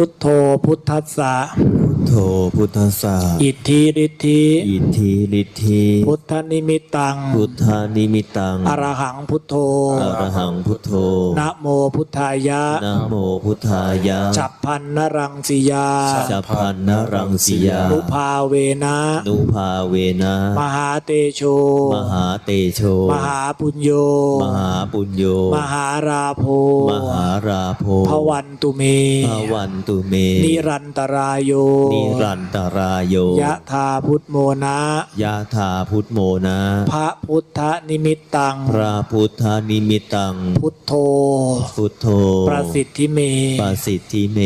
พุทโธพุทธัสสะ โธพุทธัสสะอิทธิฤทธิอิทธิฤทธิพุทธนิมิตตัง พุทธานิมิตัง อรหังพุทโธ อรหังพุทโธ นะโมพุทธายะ นะโมพุทธายะจับพันนรังสียาจัพพันนรังสียา นุภาเวนะ นุภาเวนะ มหาเตโช มหาเตโช มหาปุญโย มหาปุญโย มหาราโภมหาราโภพวันตุเมภวันตุเม นิรันตรายโยนิรันตรายโยยะธาพุทโมนะยะธาพุทโมนะพระพุทธนิมิตตัง พระพุทธานิมิตัง พุทโธ พุทโธ ประสิทธิเม ประสิทธิเม